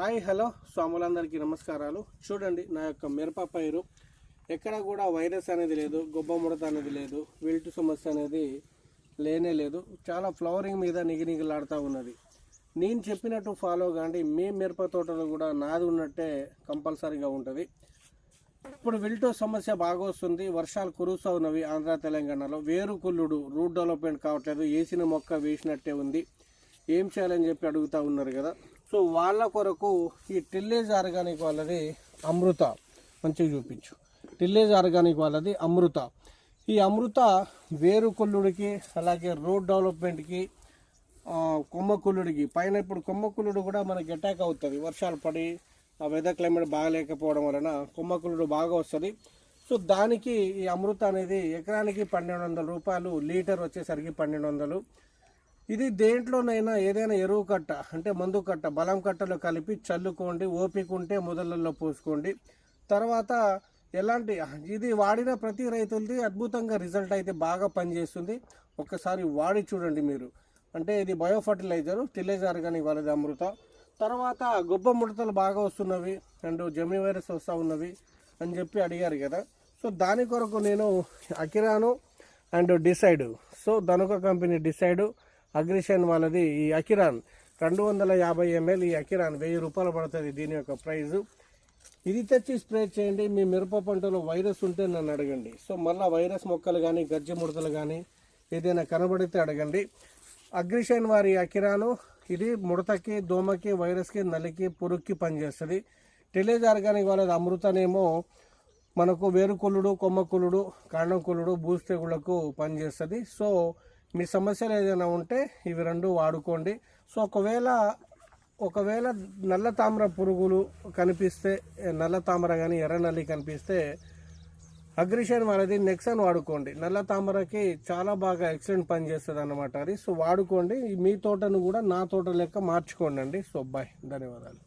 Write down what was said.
Hi hello. స్వాములందరికీ నమస్కారాలు. చూడండి నా యొక్క మిరప పైరు. ఎక్కడ కూడా వైరస్ అనేది లేదు గొబ్బ ముడత అనేది లేదు విల్టు సమస్య అనేది లేనే లేదు. చాలా ఫ్లవరింగ్ మీద నిగినిగిలాడుతూ ఉన్నది. నేను చెప్పినట్టు ఫాలో కాండి మీ మిరప తోటలో కూడా నాది ఉన్నట్టే కంపల్సరీగా ఉంటుంది. ఇప్పుడు విల్టో సమస్య బాగా వస్తుంది. వర్షాలు కురుస్తూ ఉన్నవి ఆంధ్ర తెలంగాణలో. వేరు కుల్లుడు రూట్ డెవలప్మెంట్ కావట్లేదు. వేసిన మొక్క వేసినట్టే ఉంది. ఏం చేయాలని చెప్పి అడుగుతూ ఉన్నారు కదా. సో వాళ్ళ కొరకు ఈ టిల్లేజ్ ఆర్గానిక్ వాళ్ళది అమృత. మంచిగా చూపించు. టిల్లేజ్ ఆర్గానిక్ వాళ్ళది అమృత. ఈ అమృత వేరుకొల్లుడికి అలాగే రోడ్ డెవలప్మెంట్కి ఆ, కుల్లుడికి పైన ఇప్పుడు కొమ్మ కుల్లుడు కూడా మనకి అటాక్ అవుతుంది. వర్షాలు పడి ఆ వెదర్ క్లైమేట్ బాగలేకపోవడం వలన కొమ్మ కుల్లుడు బాగా వస్తుంది. సో దానికి ఈ అమృత అనేది ఎకరానికి పన్నెండు వందల రూపాయలు లీటర్ వచ్చేసరికి పన్నెండు వందలు. ఇది దేంట్లోనైనా ఏదైనా ఎరువు కట్ట అంటే మందు కట్ట బలం కట్టలో కలిపి చల్లుకోండి ఓపిక ఉంటే మొదలల్లో పోసుకోండి. తర్వాత ఎలాంటి ఇది వాడిన ప్రతి రైతులది అద్భుతంగా రిజల్ట్ అయితే బాగా పనిచేస్తుంది. ఒక్కసారి వాడి చూడండి మీరు. అంటే ఇది బయో ఫర్టిలైజరు టిలేజ్ ఆర్గానిక్ వాళ్ళది అమృత. తర్వాత గొప్ప ముడతలు బాగా వస్తున్నవి అండ్ జమి వైరస్ వస్తూ ఉన్నవి అని చెప్పి అడిగారు కదా. సో దాని కొరకు నేను అకిరాను and decide. So Dhanuka company decide. అగ్రిషన్ వాళ్ళది ఈ అకిరాన్. రెండు వందల యాభై ఎంఎల్ ఈ అకిరాన్. వెయ్యి రూపాయలు పడుతుంది దీని యొక్క ప్రైజు. ఇది తెచ్చి స్ప్రే చేయండి. మీ మిరప పంటలో వైరస్ ఉంటే నన్ను అడగండి. సో మళ్ళీ వైరస్ మొక్కలు కానీ గజ్జి ముడతలు కానీ ఏదైనా కనబడితే అడగండి. అగ్రిషన్ వారి అకిరాను. ఇది ముడతకి దోమకి వైరస్కి నలికి పురుగుకి పనిచేస్తుంది. టెలేజ్ ఆర్గానిక్ వాళ్ళది అమృతనేమో మనకు వేరుకులుడు కొమ్మకులుడు కాండం కులుడు బూస్తెగులకు పనిచేస్తుంది. సో మీ సమస్యలు ఏదైనా ఉంటే ఇవి రెండు వాడుకోండి. సో ఒకవేళ ఒకవేళ నల్ల తామర పురుగులు కనిపిస్తే నల్ల తామర కానీ ఎర్ర నల్లి కనిపిస్తే అగ్రిషన్ వాళ్ళది నెక్సన్ వాడుకోండి. నల్ల తామరకి చాలా బాగా ఎక్సలెంట్ పని చేస్తుంది అన్నమాట అది. సో వాడుకోండి. మీ తోటను కూడా నా తోట లెక్క మార్చుకోండి అండి సో బాయ్ ధన్యవాదాలు.